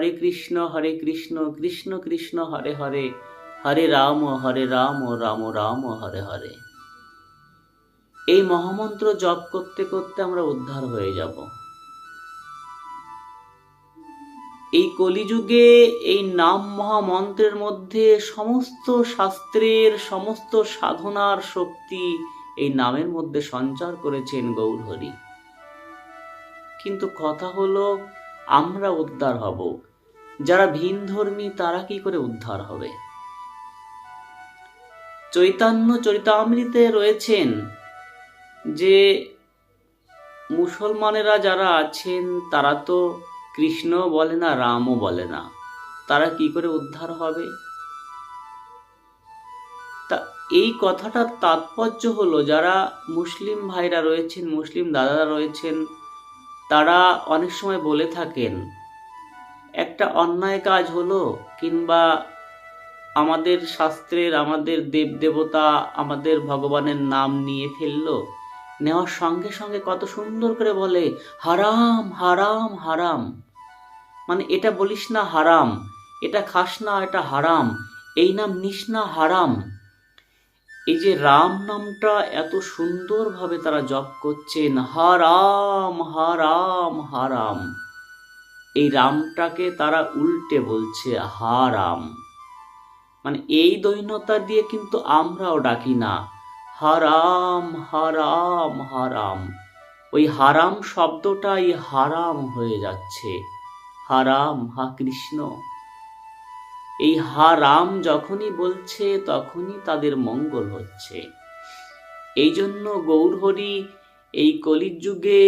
হরে কৃষ্ণ হরে কৃষ্ণ কৃষ্ণ কৃষ্ণ, হরে হরে হরে রাম হরে রাম রাম রাম, হরে হরে। এই মহামন্ত্র জপ করতে করতে আমরা উদ্ধার হয়ে যাব। এই কলিযুগে এই নাম মহামন্ত্রের মধ্যে সমস্ত শাস্ত্রের, সমস্ত সাধনার শক্তি এই নামের মধ্যে সঞ্চার করেছেন গৌরহরি। কিন্তু কথা হলো, আমরা উদ্ধার হব। যারা ভিন ধর্মী তারা কি করে উদ্ধার হবে? চৈতন্য চরিতামৃতে রয়েছেন যে মুসলমানেরা যারা আছেন, তারা তো কৃষ্ণ বলে না, রামও বলে না। তারা কি করে উদ্ধার হবে? তা এই কথাটার তাৎপর্য হলো, যারা মুসলিম ভাইরা রয়েছেন, মুসলিম দাদারা রয়েছেন, তারা অনেক সময় বলে থাকেন একটা অন্যায় কাজ হলো কিংবা আমাদের শাস্ত্রের, আমাদের দেবদেবতা আমাদের ভগবানের নাম নিয়ে ফেলল, নেওয়ার সঙ্গে সঙ্গে কত সুন্দর করে বলে, হারাম হারাম হারাম। মানে এটা বলিস না হারাম, এটা খাস না এটা হারাম, এই নাম নিস না হারাম। এই যে রাম নামটা এত সুন্দরভাবে তারা জপ করছেন, হারাম হারাম হারাম। এই রামটাকে তারা উল্টে বলছে হারাম মানে এই দৈন্যতা দিয়ে কিন্তু আমরাও ডাকি না। হারাম হারাম হারাম ওই হারাম শব্দটাই হারাম হয়ে যাচ্ছে। হারাম হা, কৃষ্ণ। এই হারাম যখনই বলছে, তখনই তাদের মঙ্গল হচ্ছে। এই জন্য গৌরহরি এই কলির যুগে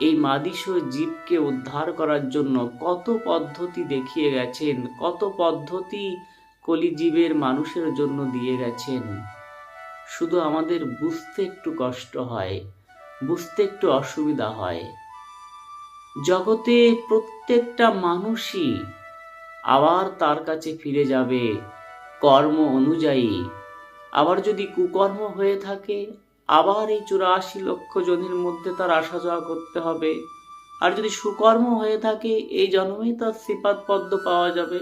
এই মাদিস জীবকে উদ্ধার করার জন্য কত পদ্ধতি দেখিয়ে গেছেন, কত পদ্ধতি কলিজীবের মানুষের জন্য দিয়ে গেছেন। শুধু আমাদের বুঝতে একটু কষ্ট হয়, বুঝতে একটু অসুবিধা হয়। জগতে প্রত্যেকটা মানুষই আবার তার কাছে ফিরে যাবে, কর্ম অনুযায়ী। আবার যদি কুকর্ম হয়ে থাকে আবার এই চুরাশি লক্ষ জনের মধ্যে তার আসা যাওয়া করতে হবে। আর যদি সুকর্ম হয়ে থাকে, এই জন্মেই তার শ্রীপাদ পদ্ম পাওয়া যাবে।